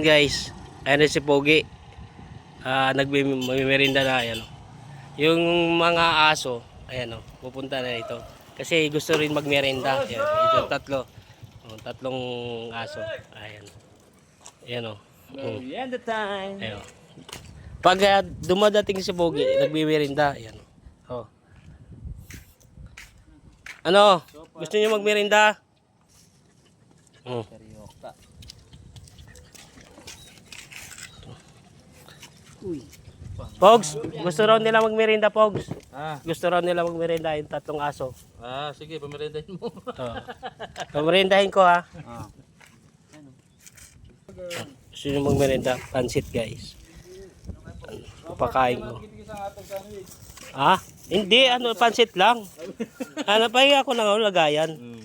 Guys, ayan si Pogi. Ah, nagmimerinda na ayan. oh. Yung mga aso, ayan oh, pupunta na ito. Kasi gusto rin magmerenda. Ayan, ito tatlo. Oh, tatlong aso. Ayan. Ayan oh. Mm. Yan the time. Ayan. Pag ah, dumadating si Pogi, nagmimerinda. Ayan. Oh. Ano? Gusto niyo magmerinda? Mm. Seryoka. Pogs, gusto raw nila magmerinda, Pogs. Ah, Gusto raw nila magmerinda yung tatlong aso. ah sige, pamirindahin mo. Oh. Pamerindahin ko ha. ah. Gusto nyo magmerinda? Pansit guys. Papakain ko. Ah? Hindi, ano, pansit lang. Ano, pahinga ako ng ano, lagayan. Mm.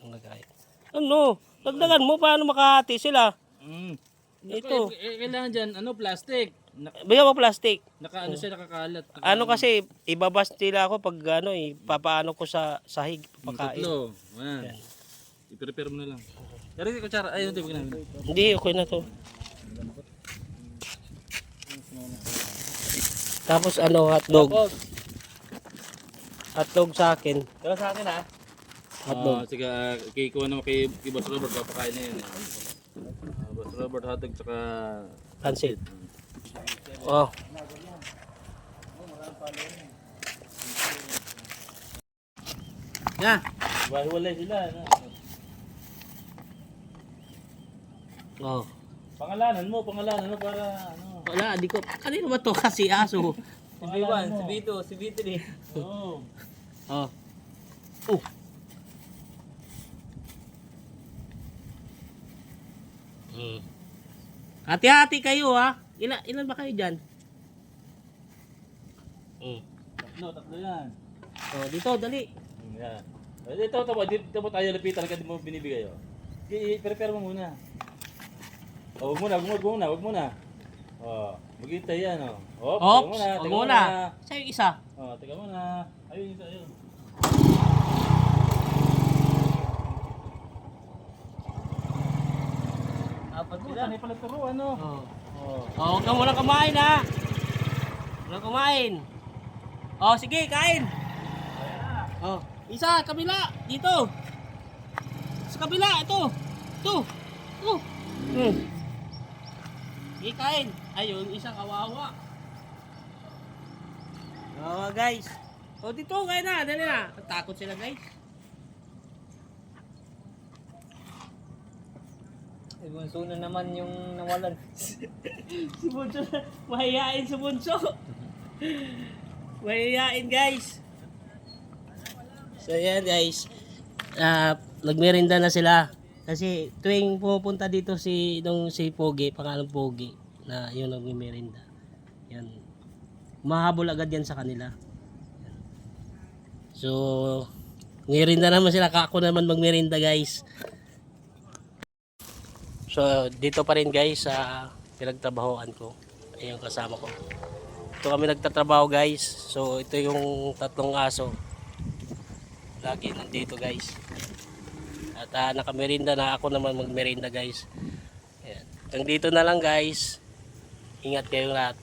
Ang lagayan. Ano? Dagdagan mo, paano makahati sila? Mm. Ito. Eh, kailangan dyan, ano, plastic. Bigyan mo plastic. naka, ano siya, nakakalat. Ano kasi, ibabas nila ako pag ano, ipapaano ko sa sahig, papakain. Tatlo. Ayan. I-prepare mo na lang. Yari si kutsara. Ayun, wag na. Hindi, okay na to. Tapos ano, hotdog. Hotdog sa akin. Pero sa akin ha. Hotdog. Oh, sige, uh, kay kuha naman kay, kay Boss Robert, papakain na yun. Uh, Boss Robert, hotdog, tsaka... Pansit. Oh. Ya! Bahiwalay sila. Ano? Oh. Pangalanan mo, pangalanan mo para ano. Wala, di ko. Kanino ba to kasi aso? Si Biwan, si Vito, si Vito eh. Oo. Oh. Oh. Hmm. Hati-hati kayo ha. Ilan, ilan ba kayo dyan? Hmm. Tatlo, tatlo yan. Oh, dito, dali. Yan. Eh, Ito, ito, ito, mo tayo lapitan kasi mo binibigay. Oh. I-prepare mo muna. Oh, wag muna, wag muna, wag muna. Oh, maghintay yan, oh. Oh, Ops, teka huwag muna. Sa'yo yung isa. Oh, teka muna. Ayun, isa, ayun. Apat Sila, may pala turuan, no? Oh. Oh. Oh, huwag ka muna kumain ha. Huwag kumain. Oh, sige, kain. Oh, isa, kabila, dito. Sa kabila, ito. Ito. Ito. Hmm. Sige, kain. Ayun, isang kawawa. Oh, guys. Oh, dito, kain na, dali na. Takot sila, guys. Si Bunso na naman yung nawalan. si Bunso, mahihain si Bunso. mahihain guys. So yan guys. Ah, nagmerinda na sila. Kasi tuwing pupunta dito si nung si Pogi, pangalan Pogi, na yun nagmerinda. Yan. Mahabol agad yan sa kanila. Yan. So, merinda naman sila. Kako naman magmerinda guys. So, dito pa rin guys sa pinagtrabahoan ko. Ayun kasama ko. Ito kami nagtatrabaho guys. So, ito yung tatlong aso. Lagi nandito guys. At uh, nakamerinda na ako naman magmerinda guys. Ayan. Hanggang dito na lang guys. Ingat kayong lahat.